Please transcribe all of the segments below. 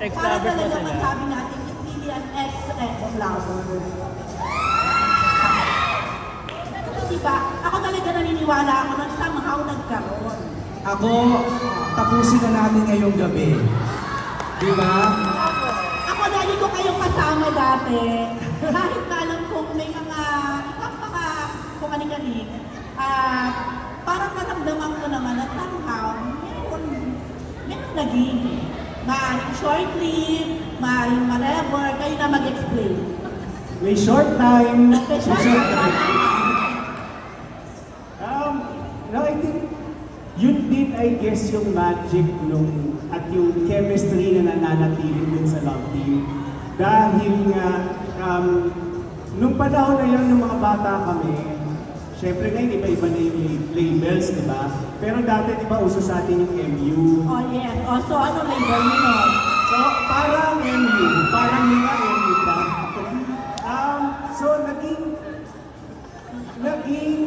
Ex-lovers ba talaga sila? masabi natin, it's really an ex-ex-lover. Kasi diba, ako talaga naniniwala ako na somehow nagkaroon. Ako, tapusin na natin ngayong gabi. Di ba? Ako lagi ko kayong kasama dati. Kahit na alam kong may mga, mga kung aning-aning, ah, parang naramdaman ko naman na somehow, meron, meron naging. Maaaring short-lived, maaaring whatever, kayo na mag-explain. May short time. May short time. Um, no, I think yun din, I guess, yung magic nung at yung chemistry na nananatili dun sa love team. Dahil nga, um, nung panahon na yun, nung mga bata kami, syempre ngayon, iba-iba na yung labels, di ba? Pero dati, di ba, uso sa atin yung MU. Oh yes. Oh, so ano label mo nun? So, parang MU, parang mga MU ba? Um, so, naging, naging,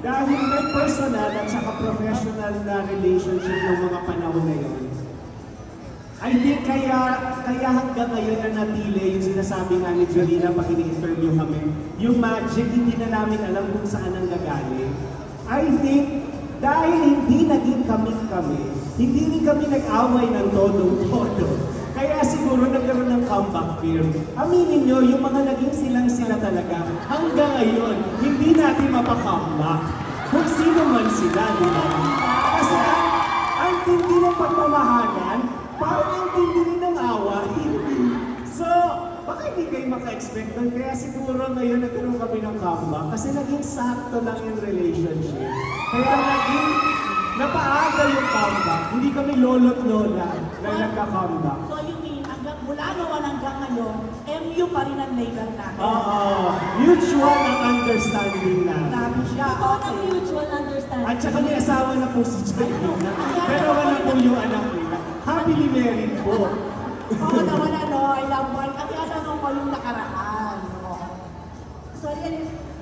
dahil may personal at saka professional na relationship ng mga panahon na yun, I think kaya, kaya hanggang ngayon na natili yung sinasabi nga ni Jolina pag ini-interview kami, yung magic, hindi na namin alam kung saan ang gagaling. I think, dahil hindi naging kami-kami, hindi rin kami nag-away ng todo-todo. Kaya siguro nagkaroon ng comeback fear. Aminin nyo, yung mga naging silang sila talaga, hanggang ngayon, hindi natin mapakomeback. Kung sino man sila, di ba? Kasi ang tindi ng pagmamahalan, parang ang tindi rin ng away. So, baka hindi kayo maka-expect doon. Kaya siguro ngayon nagkaroon kami ng comeback kasi naging sakto lang yung relationship. Kaya naging napaaga yung comeback. Hindi kami lolo't lola na nagka-comeback. So you mean, hanggang, mula noon hanggang ngayon, MU pa rin ang label natin. Oo, mutual ang understanding na. Grabe siya. Totoo ng mutual understanding. At saka may asawa na po si Jolina. Pero wala po yung anak nila. Happily married po. Oo naman ano, I love one. Kasi ano ko yung nakaraan. Oo. So, yan,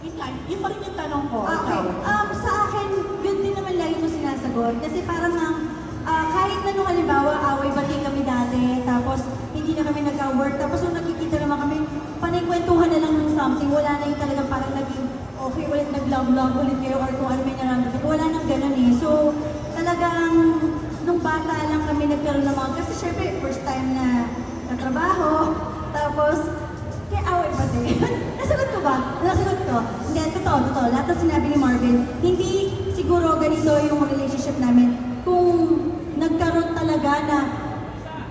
yun nga, yun pa rin yung tanong ko. Okay. Ikaw. Um, sa akin, yun din naman lagi ko sinasagot. Kasi parang ang, ah, kahit na nung halimbawa, away-bati kami dati, tapos hindi na kami nagka-work, tapos nung nakikita naman kami, panay kwentuhan na lang ng something, wala na yung talagang parang naging okay ulit, nag-love-love ulit kayo, or kung ano may nararamdaman. Wala nang ganun eh. So, talagang, nung bata lang kami nagkaroon ng mga, kasi syempre, first time na natrabaho, tapos, kaya away ba din? Nasagot ko ba? Nasagot ko. Hindi, totoo, totoo. Lahat ng sinabi ni Marvin, hindi siguro ganito yung relationship namin kung nagkaroon talaga na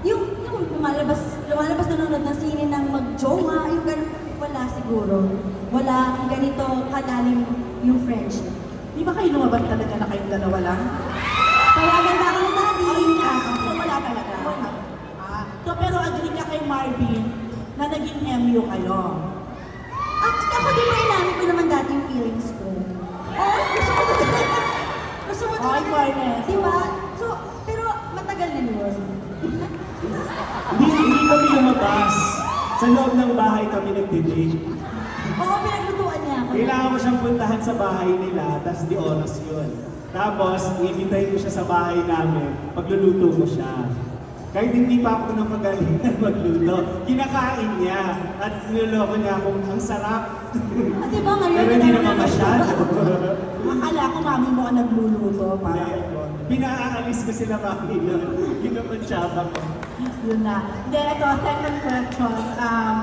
yung, yung lumalabas, lumalabas nanonood ng sine ng mag-jowa, yung ganun, wala siguro. Wala ganito kalalim yung friendship. Di ba kayo lumabas talaga na kayong dalawa lang? Kaya ganda ako ni Daddy. So wala talaga. Ah, so pero agree ka kay Marvin na naging MU kayo. At ako din ba inamin ko naman dati yung feelings ko. Oh, gusto mo Gusto mo Okay, fairness. Di ba? So, pero matagal na yun. Hindi, hindi kami lumabas. Sa loob ng bahay kami nagtitig. Oo, ako. Kailangan mo siyang puntahan sa bahay nila, tapos di oras yun. Tapos, ibitayin ko siya sa bahay namin, pagluluto ko siya. Kahit hindi pa ako nang magaling na magluto, kinakain niya. At niloloko niya akong ang sarap. At di ba ngayon, Pero hindi naman na- masyado. Akala ko mami mo ang nagluluto. Parang, Pinaalis ko sila mami nun. Yun naman siya ko. yun na. Then ito, second question. Um,